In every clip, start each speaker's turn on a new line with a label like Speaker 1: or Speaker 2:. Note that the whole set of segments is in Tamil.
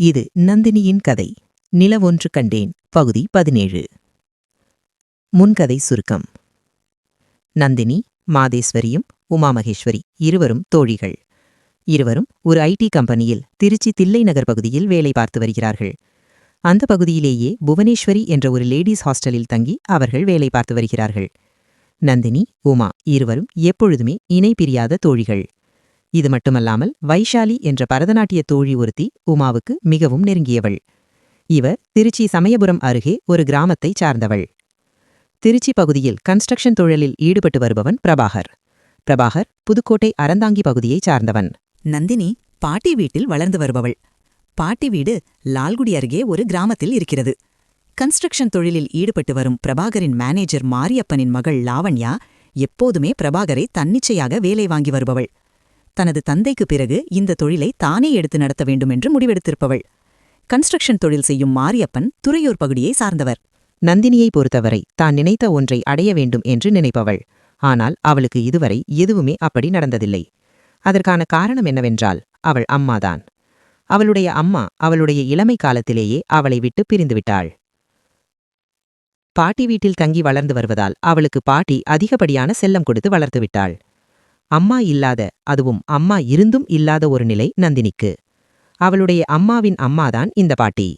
Speaker 1: இது நந்தினியின் கதை. நிலவொன்று கண்டேன். பகுதி பதினேழு. முன்கதை சுருக்கம். நந்தினி மாதேஸ்வரியும் உமா மகேஸ்வரி இருவரும் தோழிகள். இருவரும் ஒரு ஐடி கம்பெனியில் திருச்சி தில்லை நகர் பகுதியில் வேலை பார்த்து வருகிறார்கள். அந்த பகுதியிலேயே புவனேஸ்வரி என்ற ஒரு லேடீஸ் ஹாஸ்டலில் தங்கி அவர்கள் வேலை பார்த்து வருகிறார்கள். நந்தினி உமா இருவரும் எப்பொழுதுமே இணை பிரியாத தோழிகள். இது மட்டுமல்லாமல் வைஷாலி என்ற பரதநாட்டிய தோழி ஒருத்தி உமாவுக்கு மிகவும் நெருங்கியவள். இவர் திருச்சி சமயபுரம் அருகே ஒரு கிராமத்தைச் சார்ந்தவள். திருச்சி பகுதியில் கன்ஸ்ட்ரக்ஷன் தொழிலில் ஈடுபட்டு வருபவன் பிரபாகர். பிரபாகர் புதுக்கோட்டை அறந்தாங்கி பகுதியைச் சார்ந்தவன்.
Speaker 2: நந்தினி பாட்டி வீட்டில் வளர்ந்து வருபவள். பாட்டி வீடு லால்குடி அருகே ஒரு கிராமத்தில் இருக்கிறது. கன்ஸ்ட்ரக்ஷன் தொழிலில் ஈடுபட்டு வரும் பிரபாகரின் மேனேஜர் மாரியப்பனின் மகள் லாவண்யா எப்போதுமே பிரபாகரை தன்னிச்சையாக வேலை வாங்கி வருபவள். தனது தந்தைக்கு பிறகு இந்த தொழிலை தானே எடுத்து நடத்த வேண்டும் என்று முடிவெடுத்திருப்பவள். கன்ஸ்ட்ரக்ஷன் தொழில் செய்யும் மாரியப்பன் துறையூர் பகுதியை சார்ந்தவர்.
Speaker 1: நந்தினியை பொறுத்தவரை தான் நினைத்த ஒன்றை அடைய வேண்டும் என்று நினைப்பவள். ஆனால் அவளுக்கு இதுவரை எதுவுமே அப்படி நடந்ததில்லை. அதற்கான காரணம் என்னவென்றால் அவள் அம்மாதான். அவளுடைய அம்மா அவளுடைய இளமை காலத்திலேயே அவளை விட்டு பிரிந்துவிட்டாள். பாட்டி வீட்டில் தங்கி வளர்ந்து வருவதால் அவளுக்கு பாட்டி அதிகப்படியான செல்லம் கொடுத்து வளர்த்துவிட்டாள். அம்மா இல்லாத அதுவும் அம்மா இருந்தும் இல்லாத ஒரு நிலை நந்தினிக்கு. அவளுடைய அம்மாவின் அம்மாதான் இந்த பாட்டி.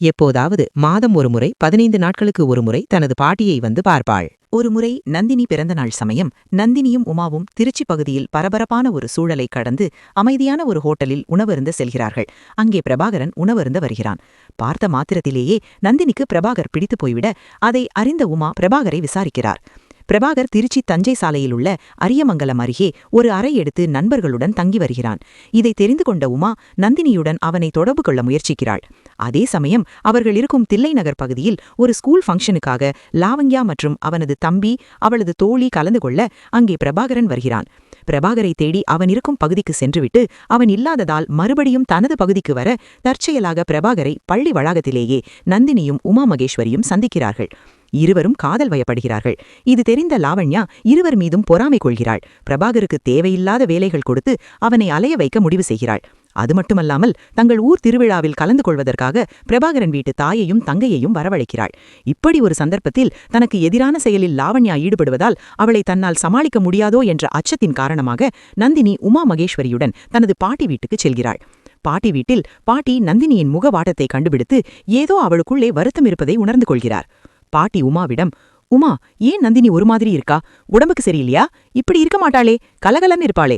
Speaker 1: எப்போதாவது மாதம் ஒருமுறை பதினைந்து நாட்களுக்கு ஒருமுறை தனது பாட்டியை வந்து பார்ப்பாள்.
Speaker 2: ஒருமுறை நந்தினி பிறந்தநாள் சமயம் நந்தினியும் உமாவும் திருச்சி பகுதியில் பரபரப்பான ஒரு சூழலை கடந்து அமைதியான ஒரு ஹோட்டலில் உணவருந்த செல்கிறார்கள். அங்கே பிரபாகரன் உணவருந்த வருகிறான். பார்த்த மாத்திரத்திலேயே நந்தினிக்கு பிரபாகர் பிடித்து போய்விட அதை அறிந்த உமா பிரபாகரை விசாரிக்கிறார். பிரபாகர் திருச்சி தஞ்சை சாலையில் உள்ள அரியமங்கலம் அருகே ஒரு அறை எடுத்து நண்பர்களுடன் தங்கி வருகிறான். இதை தெரிந்து கொண்ட உமா நந்தினியுடன் அவனை தொடர்பு கொள்ள முயற்சிக்கிறாள். அதே சமயம் அவர்கள் இருக்கும் தில்லை நகர் பகுதியில் ஒரு ஸ்கூல் ஃபங்க்ஷனுக்காக லாவங்யா மற்றும் அவனது தம்பி அவளது தோழி கலந்து கொள்ள அங்கே பிரபாகரன் வருகிறான். பிரபாகரை தேடி அவன் இருக்கும் பகுதிக்கு சென்றுவிட்டு அவன் இல்லாததால் மறுபடியும் தனது பகுதிக்கு வர தற்செயலாக பிரபாகரை பள்ளி வளாகத்திலேயே நந்தினியும் உமா மகேஸ்வரியும் சந்திக்கிறார்கள். இருவரும் காதல் வயப்படுகிறார்கள். இது தெரிந்த லாவண்யா இருவர் மீதும் பொறாமை கொள்கிறாள். பிரபாகருக்கு தேவையில்லாத வேலைகள் கொடுத்து அவனை அலைய வைக்க முடிவு செய்கிறாள். அது மட்டுமல்லாமல் தங்கள் ஊர் திருவிழாவில் கலந்து கொள்வதற்காக பிரபாகரன் வீட்டு தாயையும் தங்கையையும் வரவழைக்கிறாள். இப்படி ஒரு சந்தர்ப்பத்தில் தனக்கு எதிரான செயலில் லாவண்யா ஈடுபடுவதால் அவளை தன்னால் சமாளிக்க முடியாதோ என்ற அச்சத்தின் காரணமாக நந்தினி உமா மகேஸ்வரியுடன் தனது பாட்டி வீட்டுக்குச் செல்கிறாள். பாட்டி வீட்டில் பாட்டி நந்தினியின் முகவாட்டத்தை கண்டுபிடித்து ஏதோ அவளுக்குள்ளே வருத்தம் இருப்பதை உணர்ந்து கொள்கிறார். பாட்டி உமாவிடம் உமா ஏன் நந்தினி ஒரு மாதிரி இருக்கா? உடம்புக்கு சரியில்லையா? இப்படி இருக்க மாட்டாளே கலகலன்னு இருப்பாளே.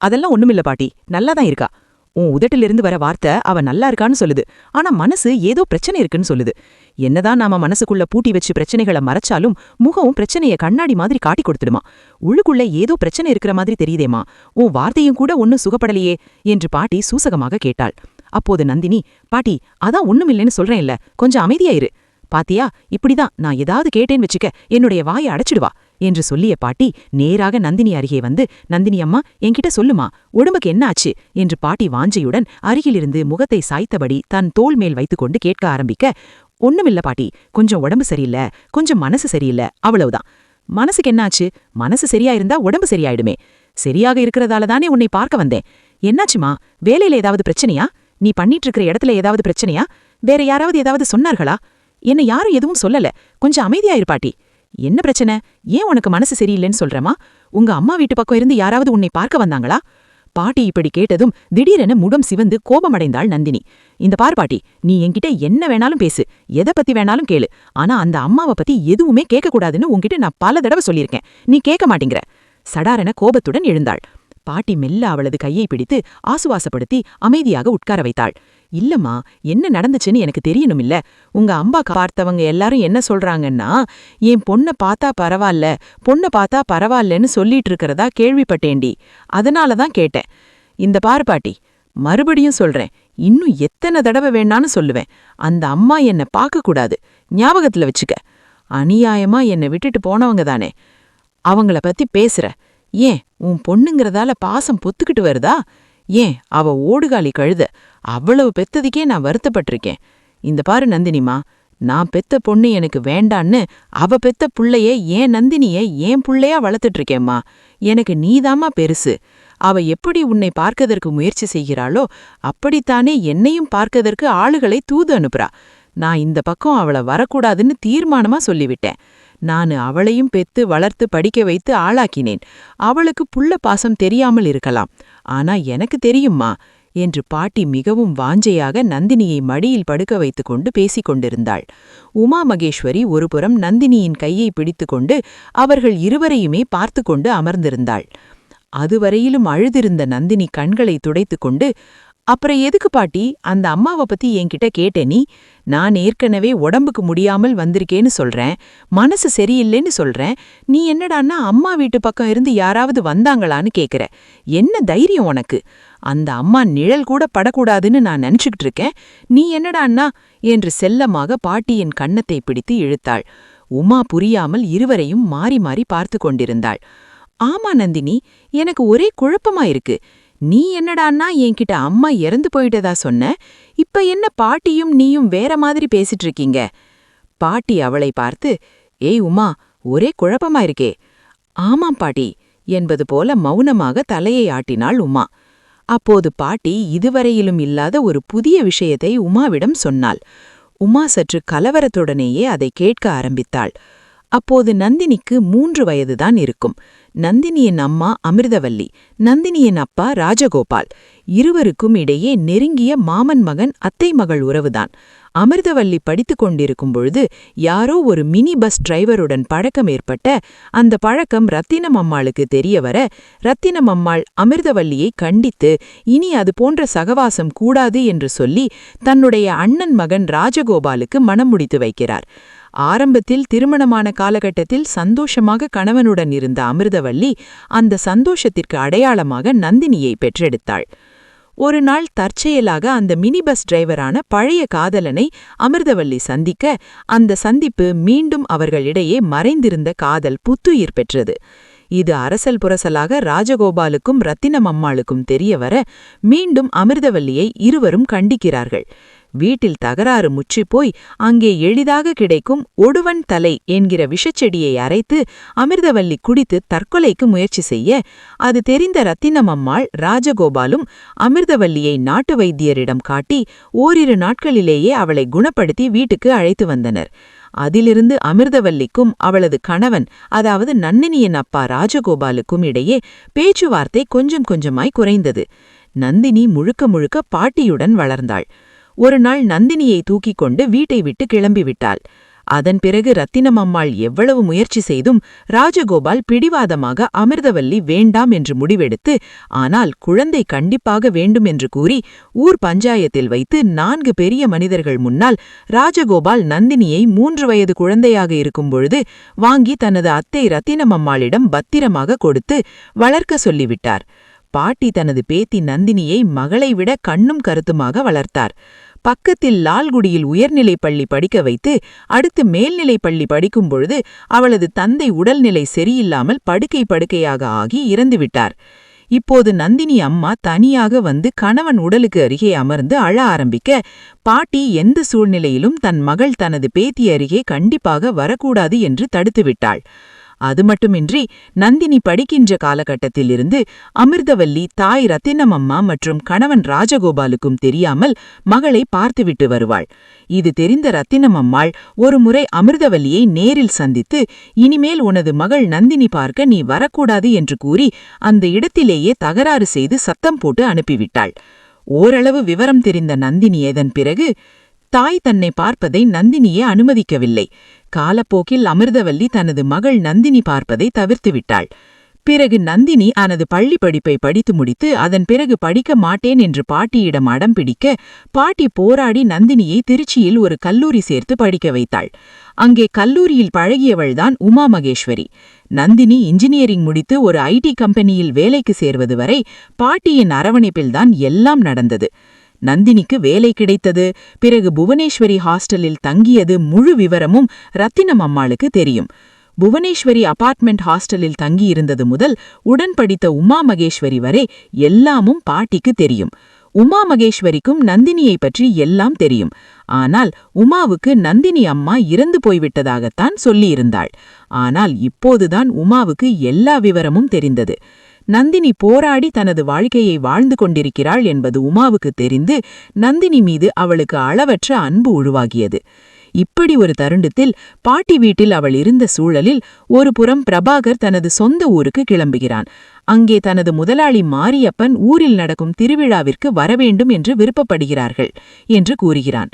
Speaker 2: அதெல்லாம் ஒண்ணுமில்ல பாட்டி நல்லாதான் இருக்கா. உன் உதட்டிலிருந்து வர வார்த்தை அவ நல்லா இருக்கான்னு சொல்லுது. ஆனா மனசு ஏதோ பிரச்சனை இருக்குன்னு சொல்லுது. என்னதான் நாம மனசுக்குள்ள பூட்டி வச்சு பிரச்சனைகளை மறைச்சாலும் முகமும் பிரச்சனைய கண்ணாடி மாதிரி காட்டி கொடுத்துடுமா? உள்ளுக்குள்ள ஏதோ பிரச்சனை இருக்கிற மாதிரி தெரியுதேமா உன் வார்த்தையும் கூட ஒன்னும் சுகப்படலையே என்று பாட்டி சூசகமாக கேட்டாள். அப்போது நந்தினி பாட்டி அதான் ஒண்ணுமில்லைன்னு சொல்றேன் இல்ல கொஞ்சம் அமைதியாயிரு பாத்தியா இப்படிதான். நான் ஏதாவது கேட்டேன்னு வச்சுக்க என்னுடைய வாயை அடைச்சிடுவா என்று சொல்லிய பாட்டி நேராக நந்தினி அருகே வந்து நந்தினி அம்மா என்கிட்ட சொல்லுமா உடம்புக்கு என்ன ஆச்சு என்று பாட்டி வாஞ்சையுடன் அருகிலிருந்து முகத்தை சாய்த்தபடி தன் தோல் மேல் வைத்துக்கொண்டு கேட்க ஆரம்பிக்க ஒண்ணுமில்ல பாட்டி கொஞ்சம் உடம்பு சரியில்லை கொஞ்சம் மனசு சரியில்லை அவ்வளவுதான். மனசுக்கு என்னாச்சு மனசு சரியா இருந்தா உடம்பு சரியாயிடுமே. சரியாக இருக்கிறதால தானே உன்னை பார்க்க வந்தேன். என்னாச்சுமா? வேலையில ஏதாவது பிரச்சனையா? நீ பண்ணிட்டு இருக்கிற இடத்துல ஏதாவது பிரச்சனையா? வேற யாராவது ஏதாவது சொன்னார்களா? என்ன யாரும் எதுவும் சொல்லல. கொஞ்சம் அமைதியாயிரு பாட்டி. என்ன பிரச்சனை? ஏன் உனக்கு மனசு சரியில்லைன்னு சொல்றமா உங்க அம்மா வீட்டு பக்கம் இருந்து யாராவது உன்னை பார்க்க வந்தாங்களா? பாட்டி இப்படி கேட்டதும் திடீரென முகம் சிவந்து கோபமடைந்தாள் நந்தினி. இந்த பார் பாட்டி நீ என்கிட்ட என்ன வேணாலும் பேசு. எதை பத்தி வேணாலும் கேளு. ஆனா அந்த அம்மாவை பத்தி எதுவுமே கேட்கக்கூடாதுன்னு உன்கிட்ட நான் பல தடவை சொல்லியிருக்கேன். நீ கேட்க மாட்டேங்கிற. சடாரென கோபத்துடன் எழுந்தாள். பாட்டி மெல்ல அவளது கையை பிடித்து ஆசுவாசப்படுத்தி அமைதியாக உட்கார வைத்தாள். இல்லம்மா என்ன நடந்துச்சுன்னு எனக்கு தெரியணும் இல்ல உங்க அம்பா பார்த்தவங்க எல்லாரும் என்ன சொல்றாங்கன்னா என் பொண்ண பார்த்தா பரவாயில்ல பொண்ண பார்த்தா பரவாயில்லன்னு சொல்லிட்டு இருக்கிறதா கேள்விப்பட்டேண்டி அதனால தான் கேட்டேன். இந்த பாரு பாட்டி மறுபடியும் சொல்றேன். இன்னும் எத்தனை தடவை வேணான்னு சொல்லுவேன். அந்த அம்மா என்ன பார்க்கக்கூடாது. ஞாபகத்துல வச்சுக்க. அநியாயமா என்னை விட்டுட்டு போனவங்க தானே. அவங்கள பத்தி பேசுற. ஏன் உன் பொண்ணுங்கிறதால பாசம் பொத்துக்கிட்டு வருதா? ஏன் அவ ஓடுகாலி கழுத? அவ்வளவு பெத்ததுக்கே நான் வருத்தப்பட்டிருக்கேன். இந்த பாரு நந்தினிமா நான் பெத்த பொண்ணு எனக்கு வேண்டான்னு அவ பெத்த புள்ளைய ஏன் நந்தினிய ஏன் புள்ளையா வளர்த்துட்டு இருக்கேம்மா எனக்கு நீதாம்மா பெருசு. அவ எப்படி உன்னை பார்க்கதற்கு முயற்சி செய்கிறாளோ அப்படித்தானே என்னையும் பார்க்கதற்கு ஆளுகளை தூது அனுப்புறா. நான் இந்த பக்கம் அவள வரக்கூடாதுன்னு தீர்மானமா சொல்லிவிட்டேன். நான் அவளையும் பெத்து வளர்த்து படிக்க வைத்து ஆளாக்கினேன். அவளுக்கு புள்ள பாசம் தெரியாமல் இருக்கலாம். ஆனா எனக்கு தெரியுமா என்று பாட்டி மிகவும் வாஞ்சையாக நந்தினியை மடியில் படுக்க வைத்துக் கொண்டு பேசிக் கொண்டிருந்தாள். உமா மகேஸ்வரி ஒருபுறம் நந்தினியின் கையை பிடித்துக்கொண்டு அவர்கள் இருவரையுமே பார்த்து கொண்டு அமர்ந்திருந்தாள். அதுவரையிலும் அழுதிருந்த நந்தினி கண்களை துடைத்துக்கொண்டு அப்புறம் எதுக்கு பாட்டி அந்த அம்மாவை பத்தி என்கிட்ட கேட்டே நீ? நான் ஏற்கனவே உடம்புக்கு முடியாமல் வந்திருக்கேன்னு சொல்றேன் மனசு சரியில்லைன்னு சொல்றேன் நீ என்னடான்னா அம்மா வீட்டு பக்கம் இருந்து யாராவது வந்தாங்களான்னு கேக்குற. என்ன தைரியம் உனக்கு? அந்த அம்மா நிழல் கூட படக்கூடாதுன்னு நான் நினச்சிக்கிட்டு இருக்கேன். நீ என்னடான்னா? என்று செல்லமாக பாட்டியின் கன்னத்தை பிடித்து இழுத்தாள். உமா புரியாமல் இருவரையும் மாறி மாறி பார்த்து கொண்டிருந்தாள். ஆமா நந்தினி எனக்கு ஒரே குழப்பமா இருக்கு. நீ என்னடான்னா என்கிட்ட அம்மா இறந்து போயிட்டதா சொன்ன? இப்ப என்ன பாட்டியும் நீயும் வேற மாதிரி பேசிட்டு இருக்கீங்க பாட்டி அவளை பார்த்து ஏய் உமா ஒரே குழப்பமா இருக்கே. ஆமாம் பாட்டி என்பது போல மௌனமாக தலையை ஆட்டினாள் உமா. அப்போது பாட்டி இதுவரையிலும் இல்லாத ஒரு புதிய விஷயத்தை உமாவிடம் சொன்னாள். உமா சற்று கலவரத்துடனேயே அதை கேட்க ஆரம்பித்தாள். அப்போது நந்தினிக்கு மூன்று வயதுதான் இருக்கும். நந்தினியின் அம்மா அமிர்தவல்லி நந்தினியின் அப்பா ராஜகோபால். இருவருக்கும் இடையே நெருங்கிய மாமன் மகன் அத்தை மகள் உறவுதான். அமிர்தவல்லி படித்துக் கொண்டிருக்கும் பொழுது யாரோ ஒரு மினி பஸ் டிரைவருடன் பழக்கம் ஏற்பட்ட அந்த பழக்கம் ரத்தினம் அம்மாளுக்கு தெரியவர ரத்தினம் அம்மாள் அமிர்தவல்லியை கண்டித்து இனி அது போன்ற சகவாசம் கூடாது என்று சொல்லி தன்னுடைய அண்ணன் மகன் ராஜகோபாலுக்கு மனம் முடித்து வைக்கிறார். ஆரம்பத்தில் திருமணமான காலகட்டத்தில் சந்தோஷமாக கணவனுடன் இருந்த அமிர்தவல்லி அந்த சந்தோஷத்திற்கு அடையாளமாக நந்தினியை பெற்றெடுத்தாள். ஒரு நாள் தற்செயலாக அந்த மினி பஸ் டிரைவரான பழைய காதலனை அமிர்தவல்லி சந்திக்க அந்த சந்திப்பு மீண்டும் அவர்களிடையே மறைந்திருந்த காதல் புத்துயிர் பெற்றது. இது அரசல் புரசலாக ராஜகோபாலுக்கும் ரத்தினம் அம்மாளுக்கும் தெரியவர மீண்டும் அமிர்தவல்லியை இருவரும் கண்டிக்கிறார்கள். வீட்டில் தகராறு முற்றிப்போய் அங்கே எளிதாக கிடைக்கும் ஒடுவன் தலை என்கிற விஷச்செடியை அரைத்து அமிர்தவல்லி குடித்து தற்கொலைக்கு முயற்சி செய்ய அது தெரிந்த ரத்தினம் அம்மாள் ராஜகோபாலும் அமிர்தவல்லியை நாட்டு வைத்தியரிடம் காட்டி ஓரிரு நாட்களிலேயே அவளை குணப்படுத்தி வீட்டுக்கு அழைத்து வந்தனர். அதிலிருந்து அமிர்தவல்லிக்கும் அவளது கணவன் அதாவது நந்தினியின் அப்பா ராஜகோபாலுக்கும் இடையே பேச்சுவார்த்தை கொஞ்சம் கொஞ்சமாய் குறைந்தது. நந்தினி முழுக்க முழுக்க பாட்டியுடன் வளர்ந்தாள். ஒரு நாள் நந்தினியை தூக்கிக் கொண்டு வீட்டை விட்டு கிளம்பிவிட்டாள். அதன் பிறகு ரத்தினம் அம்மாள் எவ்வளவு முயற்சி செய்தும் ராஜகோபால் பிடிவாதமாக அமிர்தவல்லி வேண்டாம் என்று முடிவெடுத்து ஆனால் குழந்தை கண்டிப்பாக வேண்டும் என்று கூறி ஊர் பஞ்சாயத்தில் வைத்து நான்கு பெரிய மனிதர்கள் முன்னால் ராஜகோபால் நந்தினியை மூன்று வயது குழந்தையாக இருக்கும் பொழுது வாங்கி தனது அத்தை ரத்தினம் அம்மாளிடம் பத்திரமாக கொடுத்து வளர்க்க சொல்லிவிட்டார். பாட்டி தனது பேத்தி நந்தினியை மகளை விட கண்ணும் கருத்துமாக வளர்த்தார். பக்கத்தில் லால்குடியில் உயர்நிலைப் பள்ளி படிக்க வைத்து அடுத்து மேல்நிலைப் பள்ளி படிக்கும் பொழுது அவளது தந்தை உடல்நிலை சரியில்லாமல் படுக்கை படுக்கையாக ஆகி இறந்துவிட்டார். இப்போது நந்தினி அம்மா தனியாக வந்து கணவன் உடலுக்கு அருகே அமர்ந்து அழ ஆரம்பிக்க பாட்டி எந்த சூழ்நிலையிலும் தன் மகள் தனது பேத்தி அருகே கண்டிப்பாக வரக்கூடாது என்று தடுத்துவிட்டாள். அது மட்டுமின்றி நந்தினி படிக்கின்ற காலகட்டத்திலிருந்து அமிர்தவல்லி தாய் ரத்தினமம்மா மற்றும் கணவன் ராஜகோபாலுக்கும் தெரியாமல் மகளை பார்த்துவிட்டு வருவாள். இது தெரிந்த ரத்தினமம்மாள் ஒருமுறை அமிர்தவல்லியை நேரில் சந்தித்து இனிமேல் உனது மகள் நந்தினி பார்க்க நீ வரக்கூடாது என்று கூறி அந்த இடத்திலேயே தகராறு செய்து சத்தம் போட்டு அனுப்பிவிட்டாள். ஓரளவு விவரம் தெரிந்த நந்தினி இதன் பிறகு தாய் தன்னை பார்ப்பதை நந்தினியே அனுமதிக்கவில்லை. காலப்போக்கில் அமிர்தவல்லி தனது மகள் நந்தினி பார்ப்பதை தவிர்த்துவிட்டாள். பிறகு நந்தினி அனது பள்ளி படிப்பை படித்து முடித்து அதன் பிறகு படிக்க மாட்டேன் என்று பாட்டியிடம் அடம் பிடிக்க பாட்டி போராடி நந்தினியை திருச்சியில் ஒரு கல்லூரி சேர்த்து படிக்க வைத்தாள். அங்கே கல்லூரியில் பழகியவள்தான் உமா மகேஸ்வரி. நந்தினி இன்ஜினியரிங் முடித்து ஒரு ஐடி கம்பெனியில் வேலைக்கு சேர்வது வரை பாட்டியின் அரவணைப்பில்தான் எல்லாம் நடந்தது. நந்தினிக்கு வேலை கிடைத்தது. பிறகு புவனேஸ்வரி ஹாஸ்டலில் தங்கியது முழு விவரமும் ரத்தினம் அம்மாளுக்கு தெரியும். புவனேஸ்வரி அபார்ட்மெண்ட் ஹாஸ்டலில் தங்கியிருந்தது முதல் உடன் படித்த உமா மகேஸ்வரி வரை எல்லாமும் பாட்டிக்கு தெரியும். உமா மகேஸ்வரிக்கும் நந்தினியை பற்றி எல்லாம் தெரியும். ஆனால் உமாவுக்கு நந்தினி அம்மா இறந்து போய்விட்டதாகத்தான் சொல்லியிருந்தாள். ஆனால் இப்போதுதான் உமாவுக்கு எல்லா விவரமும் தெரிந்தது. நந்தினி போராடி தனது வாழ்க்கையை வாழ்ந்து கொண்டிருக்கிறாள் என்பது உமாவுக்கு தெரிந்து நந்தினி மீது அவளுக்கு அளவற்ற அன்பு உருவாகியது. இப்படி ஒரு தருணத்தில் பாட்டி வீட்டில் அவள் இருந்த சூழலில் ஒரு புறம் பிரபாகர் தனது சொந்த ஊருக்கு கிளம்புகிறான். அங்கே தனது முதலாளி மாரியப்பன் ஊரில் நடக்கும் திருவிழாவிற்கு வரவேண்டும் என்று விருப்பப்படுகிறார்கள் என்று கூறுகிறான்.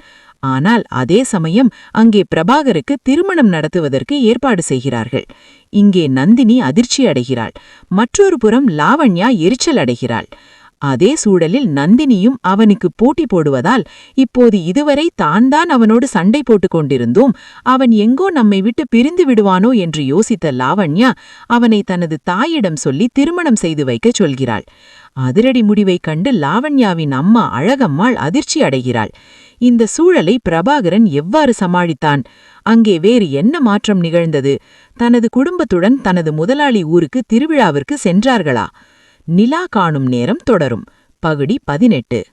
Speaker 2: ஆனால் அதே சமயம் அங்கே பிரபாகருக்கு திருமணம் நடத்துவதற்கு ஏற்பாடு செய்கிறார்கள். இங்கே நந்தினி அதிர்ச்சி அடைகிறாள். மற்றொரு புறம் லாவண்யா எரிச்சல் அடைகிறாள். அதே சூழலில் நந்தினியும் அவனுக்கு போட்டி போடுவதால் இப்போது இதுவரை தான் தான் அவனோடு சண்டை போட்டுக் கொண்டிருந்தோம். அவன் எங்கோ நம்மை விட்டு பிரிந்து விடுவானோ என்று யோசித்த லாவண்யா அவனை தனது தாயிடம் சொல்லி திருமணம் செய்து வைக்கச் சொல்கிறாள். அதிரடி முடிவைக் கண்டு லாவண்யாவின் அம்மா அழகம்மாள் அதிர்ச்சி அடைகிறாள். இந்த சூழலை பிரபாகரன் எவ்வாறு சமாளித்தான்? அங்கே வேறு என்ன மாற்றம் நிகழ்ந்தது? தனது குடும்பத்துடன் தனது முதலாளி ஊருக்கு திருவிழாவிற்கு சென்றார்களா? நிலா காணும் நேரம் தொடரும். பகுடி பதினெட்டு.